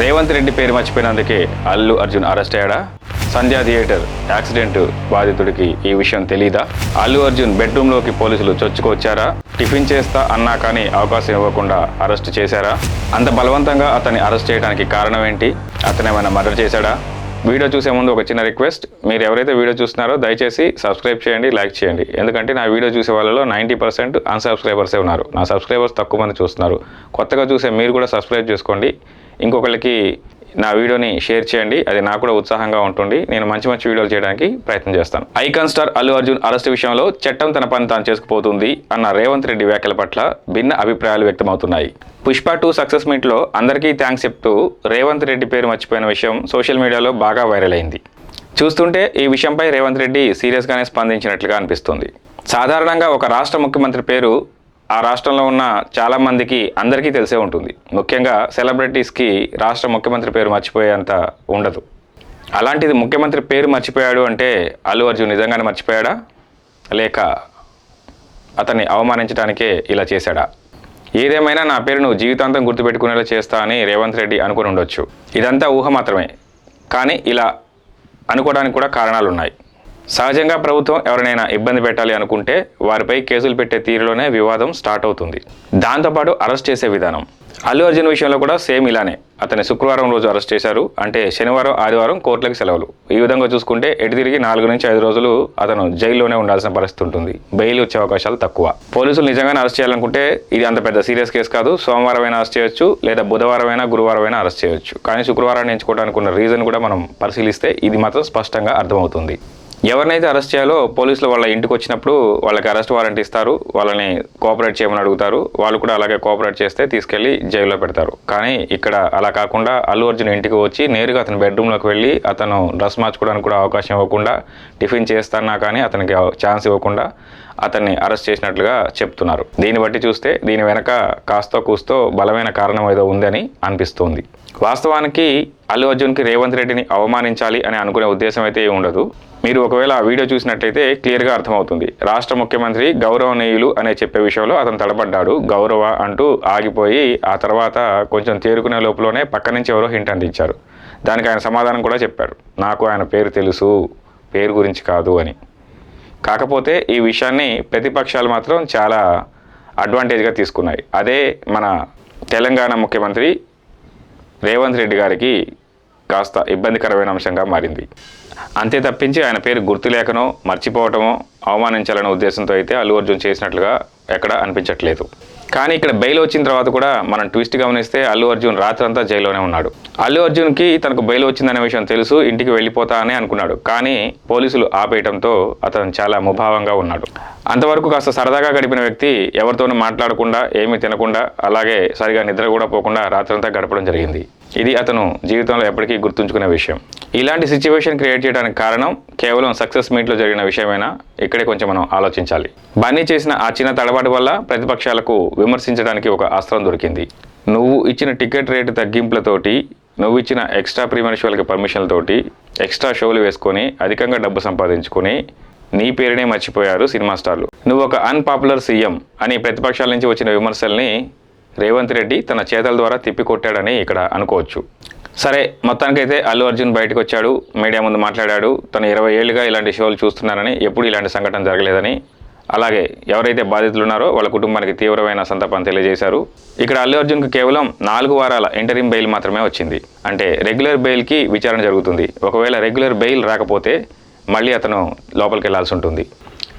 రేవంత్ రెడ్డి పేరు మర్చిపోయినందుకే అల్లు అర్జున్ అరెస్ట్ అయ్యాడా? సంధ్యా థియేటర్ యాక్సిడెంట్ బాధితుడికి ఈ విషయం తెలీదా? అల్లు అర్జున్ బెడ్రూమ్లోకి పోలీసులు చొచ్చుకొచ్చారా టిఫిన్ చేస్తా అన్నా కానీ అవకాశం ఇవ్వకుండా అరెస్ట్ చేశారా? అంత బలవంతంగా అతన్ని అరెస్ట్ చేయడానికి కారణం ఏంటి? అతను ఏమైనా మర్డర్ చేశాడా? వీడియో చూసే ముందు ఒక చిన్న రిక్వెస్ట్ మీరు ఎవరైతే వీడియో చూస్తున్నారో దయచేసి సబ్స్క్రైబ్ చేయండి లైక్ చేయండి. ఎందుకంటే నా వీడియో చూసే వాళ్ళలో నైంటీ పర్సెంట్ అన్సబ్స్క్రైబర్సే ఉన్నారు. నా సబ్స్క్రైబర్స్ తక్కువ మంది చూస్తున్నారు. కొత్తగా చూసే మీరు కూడా సబ్స్క్రైబ్ చేసుకోండి. ఇంకొకళ్ళకి నా వీడియోని షేర్ చేయండి. అది నాకు కూడా ఉత్సాహంగా ఉంటుంది. నేను మంచి మంచి వీడియోలు చేయడానికి ప్రయత్నం చేస్తాను. Icon star Allu Arjun arrest విషయంలో చట్టం తన పని తాను చేసుకుపోతుంది అన్న రేవంత్ రెడ్డి వ్యాఖ్యల పట్ల భిన్న అభిప్రాయాలు వ్యక్తమవుతున్నాయి. పుష్ప టూ సక్సెస్ మీట్లో అందరికీ థ్యాంక్స్ చెప్తూ రేవంత్ రెడ్డి పేరు మర్చిపోయిన విషయం సోషల్ మీడియాలో బాగా వైరల్ అయింది. చూస్తుంటే ఈ విషయంపై రేవంత్ రెడ్డి సీరియస్గానే స్పందించినట్లుగా అనిపిస్తుంది. సాధారణంగా ఒక రాష్ట్ర ముఖ్యమంత్రి పేరు ఆ రాష్ట్రంలో ఉన్న చాలా మందికి అందరికీ తెలిసే ఉంటుంది. ముఖ్యంగా సెలబ్రిటీస్కి రాష్ట్ర ముఖ్యమంత్రి పేరు మర్చిపోయేంత ఉండదు. అలాంటిది ముఖ్యమంత్రి పేరు మర్చిపోయాడు అంటే అల్లు అర్జున్ నిజంగానే మర్చిపోయాడా? లేక అతన్ని అవమానించడానికే ఇలా చేశాడా? ఏదేమైనా నా పేరు నువ్వు జీవితాంతం గుర్తుపెట్టుకునేలా చేస్తా అని రేవంత్ రెడ్డి అనుకుని ఉండొచ్చు. ఇదంతా ఊహ మాత్రమే. కానీ ఇలా అనుకోవడానికి కూడా కారణాలు ఉన్నాయి సహజంగా ప్రభుత్వం ఎవరినైనా ఇబ్బంది పెట్టాలి అనుకుంటే వారిపై కేసులు పెట్టే తీరులోనే వివాదం స్టార్ట్ అవుతుంది. దాంతోపాటు అరెస్ట్ చేసే విధానం. అల్లు అర్జున్ విషయంలో కూడా సేమ్ ఇలానే. అతన్ని శుక్రవారం రోజు అరెస్ట్ చేశారు. అంటే శనివారం ఆదివారం కోర్టులకు సెలవులు. ఈ విధంగా చూసుకుంటే ఎటు తిరిగి నాలుగు నుంచి ఐదు రోజులు అతను జైల్లోనే ఉండాల్సిన పరిస్థితి ఉంటుంది. బెయిల్ వచ్చే అవకాశాలు తక్కువ. పోలీసులు నిజంగానే అరెస్ట్ చేయాలనుకుంటే ఇది అంత పెద్ద సీరియస్ కేసు కాదు. సోమవారం అయినా అరెస్ట్ చేయొచ్చు లేదా బుధవారం అయినా గురువారం అయినా అరెస్ట్ చేయొచ్చు. కానీ శుక్రవారాన్ని ఎంచుకోవడానికి ఉన్న రీజన్ కూడా మనం పరిశీలిస్తే ఇది మాత్రం స్పష్టంగా అర్థమవుతుంది. ఎవరినైతే అరెస్ట్ చేయాలో పోలీసులు వాళ్ళ ఇంటికి వచ్చినప్పుడు వాళ్ళకి అరెస్ట్ వారెంట్ ఇస్తారు వాళ్ళని కోఆపరేట్ చేయమని అడుగుతారు వాళ్ళు కూడా అలాగే కోఆపరేట్ చేస్తే తీసుకెళ్ళి జైల్లో పెడతారు. కానీ ఇక్కడ అలా కాకుండా అల్లు అర్జున్ ఇంటికి వచ్చి నేరుగా అతని బెడ్రూమ్లోకి వెళ్ళి అతను డ్రెస్ మార్చుకోవడానికి కూడా అవకాశం ఇవ్వకుండా టిఫిన్ చేస్తానా కానీ అతనికి ఛాన్స్ ఇవ్వకుండా అతన్ని అరెస్ట్ చేసినట్లుగా చెప్తున్నారు. దీన్ని బట్టి చూస్తే దీని వెనక కాస్తో కూస్తో బలమైన కారణం ఏదో ఉందని అనిపిస్తోంది. వాస్తవానికి అల్లు అర్జున్కి రేవంత్ రెడ్డిని అవమానించాలి అని అనుకునే ఉద్దేశం అయితే ఏమి ఉండదు. మీరు ఒకవేళ ఆ వీడియో చూసినట్టయితే క్లియర్గా అర్థమవుతుంది. రాష్ట్ర ముఖ్యమంత్రి గౌరవనీయులు అనే చెప్పే విషయంలో అతను తడబడ్డాడు. గౌరవ అంటూ ఆగిపోయి ఆ తర్వాత కొంచెం తేరుకునే లోపలనే పక్క నుంచి ఎవరో హింట్ అందించారు. దానికి ఆయన సమాధానం కూడా చెప్పాడు నాకు ఆయన పేరు తెలుసు పేరు గురించి కాదు అని. కాకపోతే ఈ విషయాన్ని ప్రతిపక్షాలు మాత్రం చాలా అడ్వాంటేజ్గా తీసుకున్నాయి. అదే మన తెలంగాణ ముఖ్యమంత్రి రేవంత్ రెడ్డి గారికి కాస్త ఇబ్బందికరమైన అంశంగా మారింది. అంతే తప్పించి ఆయన పేరు గుర్తులేకనో మర్చిపోవటమో అవమానించాలనే ఉద్దేశంతో అయితే అల్లు అర్జున్ చేసినట్లుగా ఎక్కడ అనిపించట్లేదు. కానీ ఇక్కడ బెయిల్ వచ్చిన తర్వాత కూడా మనం ట్విస్ట్ గమనిస్తే అల్లు అర్జున్ రాత్రంతా జైల్లోనే ఉన్నాడు. అల్లు అర్జున్కి తనకు బెయిల్ వచ్చిందనే విషయం తెలుసు ఇంటికి వెళ్ళిపోతా అని అనుకున్నాడు. కానీ పోలీసులు ఆపేయటంతో అతను చాలా ముభావంగా ఉన్నాడు. అంతవరకు కాస్త సరదాగా గడిపిన వ్యక్తి ఎవరితోనూ మాట్లాడకుండా ఏమీ తినకుండా అలాగే సరిగా నిద్ర కూడా పోకుండా రాత్రంతా గడపడం జరిగింది. ఇది అతను జీవితంలో ఎప్పటికీ గుర్తుంచుకునే విషయం. ఇలాంటి సిచ్యువేషన్ క్రియేట్ చేయడానికి కారణం కేవలం సక్సెస్ మీట్లో జరిగిన విషయమైనా? ఇక్కడే కొంచెం మనం ఆలోచించాలి. బన్నీ చేసిన ఆ చిన్న తడబాటు వల్ల ప్రతిపక్షాలకు విమర్శించడానికి ఒక అస్త్రం దొరికింది. నువ్వు ఇచ్చిన టికెట్ రేటు తగ్గింపులతోటి నువ్వు ఇచ్చిన ఎక్స్ట్రా ప్రీమియర్ షోలకి పర్మిషన్లతోటి ఎక్స్ట్రా షోలు వేసుకొని అధికంగా డబ్బు సంపాదించుకొని నీ పేరునే మర్చిపోయారు సినిమా స్టార్లు. నువ్వు ఒక అన్పాపులర్ సీఎం అని ప్రతిపక్షాల నుంచి వచ్చిన విమర్శల్ని రేవంత్ రెడ్డి తన చేతల ద్వారా తిప్పికొట్టాడని ఇక్కడ అనుకోవచ్చు. సరే మొత్తానికైతే అల్లు అర్జున్ బయటకు వచ్చాడు మీడియా ముందు మాట్లాడాడు. తను ఇరవై ఏళ్ళుగా ఇలాంటి షోలు చూస్తున్నారని ఎప్పుడు ఇలాంటి సంఘటన జరగలేదని. అలాగే ఎవరైతే బాధితులు ఉన్నారో వాళ్ళ కుటుంబానికి తీవ్రమైన సంతాపాన్ని తెలియజేశారు. ఇక్కడ అల్లు అర్జున్కు కేవలం నాలుగు వారాల ఇంటరిం బెయిల్ మాత్రమే వచ్చింది. అంటే రెగ్యులర్ బెయిల్కి విచారణ జరుగుతుంది. ఒకవేళ రెగ్యులర్ బెయిల్ రాకపోతే మళ్ళీ అతను లోపలికి వెళ్ళాల్సి ఉంటుంది.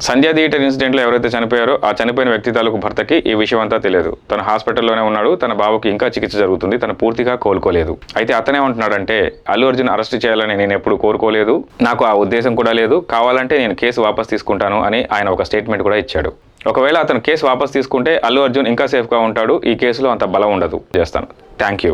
సంధ్యా థియేటర్ ఇన్సిడెంట్లో ఎవరైతే చనిపోయారో ఆ చనిపోయిన వ్యక్తి తాలూకు భర్తకి ఈ విషయం అంతా తెలియదు. తన హాస్పిటల్లోనే ఉన్నాడు తన బాబుకి ఇంకా చికిత్స జరుగుతుంది తను పూర్తిగా కోలుకోలేదు. అయితే అతనే ఉంటున్నాడంటే అల్లు అర్జున్ అరెస్ట్ చేయాలని నేను ఎప్పుడు కోరుకోలేదు నాకు ఆ ఉద్దేశం కూడా లేదు కావాలంటే నేను కేసు వాపస్ తీసుకుంటాను అని ఆయన ఒక స్టేట్మెంట్ కూడా ఇచ్చాడు. ఒకవేళ అతను కేసు వాపస్ తీసుకుంటే అల్లు అర్జున్ ఇంకా సేఫ్గా ఉంటాడు ఈ కేసులో అంత బలం ఉండదు. చేస్తాను. Thank you.